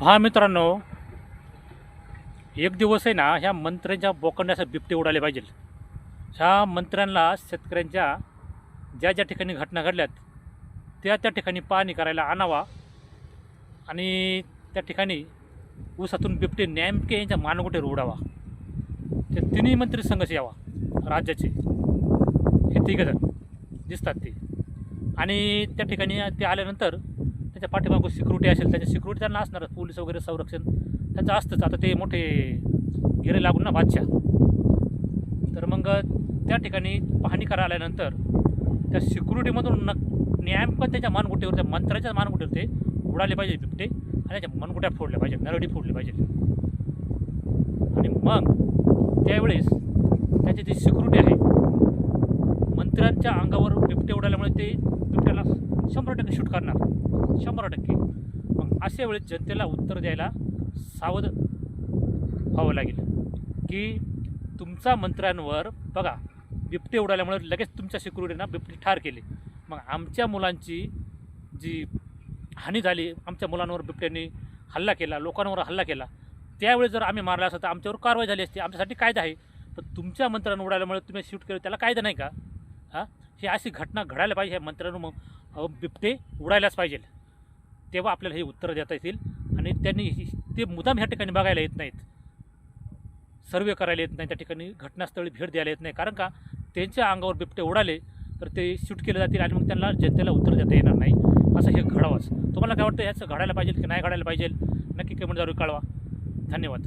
पहा मित्रांनो एक दिवस आहे ना ह्या मंत्र्यांच्या बोकंड्याच्या बिबटे उडाले पाहिजे ह्या मंत्र्यांना शेतकऱ्यांच्या ज्या ज्या ठिकाणी घटना घडल्यात त्या त्या ठिकाणी पाहणी करायला आणावा आणि त्या ठिकाणी ऊसातून बिबटे नेमके यांच्या मानगुटेवर उडावा. ते तिन्ही मंत्री संघच यावा राज्याचे. हे तिघजण दिसतात ते. आणि त्या ठिकाणी ते आल्यानंतर त्याच्या पाठीमागून सिक्युरिटी असेल त्याच्या सिक्युरिटी त्यांना असणार पोलीस वगैरे संरक्षण त्यांचं असतंच. आता ते मोठे गिरे लागून ना बादशाह. तर मग त्या ठिकाणी पाहणी करायला आल्यानंतर त्या सिक्युरिटीमधून न नेमकं त्याच्या मानगुटीवर त्या मंत्र्याच्या मानगुटीवर ते उडाले पाहिजे बिबटे आणि त्याच्या मनगुट्या फोडल्या पाहिजे नरडी फोडली पाहिजे. आणि मग त्यावेळेस त्याची जी सिक्युरिटी आहे मंत्र्यांच्या अंगावर बिबटे उडाल्यामुळे ते बिबट्याला शंभर टक्के शूट करणार. शंभर टक्के. मग अशा वेळेस जनतेला उत्तर द्यायला सावध व्हावं लागेल. की तुमच्या मंत्र्यांवर बघा बिबटे उडाल्यामुळे लगेच तुमच्या सिक्युरिटीनं बिबटे ठार केले. मग आमच्या मुलांची जी हानी झाली आमच्या मुलांवर बिबट्यांनी हल्ला केला लोकांवर हल्ला केला त्यावेळेस जर आम्ही मारला असता तर आमच्यावर कारवाई झाली असती आमच्यासाठी कायदा आहे. पण तुमच्या मंत्र्यांना उडाल्यामुळे तुम्ही शूट केलं त्याला कायदा नाही का? हां? ही अशी घटना घडायला पाहिजे ह्या मंत्र्यांना मग बिबटे उडायलाच पाहिजे. तेव्हा आपल्याला हे उत्तरं देता येतील आणि त्यांनी ही- ते मुदाम ह्या ठिकाणी बघायला येत नाहीत. सर्वे करायला येत नाही त्या ठिकाणी घटनास्थळी भेट द्यायला येत नाही. कारण का? त्यांच्या अंगावर बिबटे उडाले तर ते शूट केले जातील आणि मग त्यांना जनतेला उत्तर देता येणार नाही. असं हे घडावंच. तुम्हाला काय वाटतं ह्याचं घडायला पाहिजे की नाही घडायला पाहिजे? नक्की कमेंटद्वारे कळवा. धन्यवाद.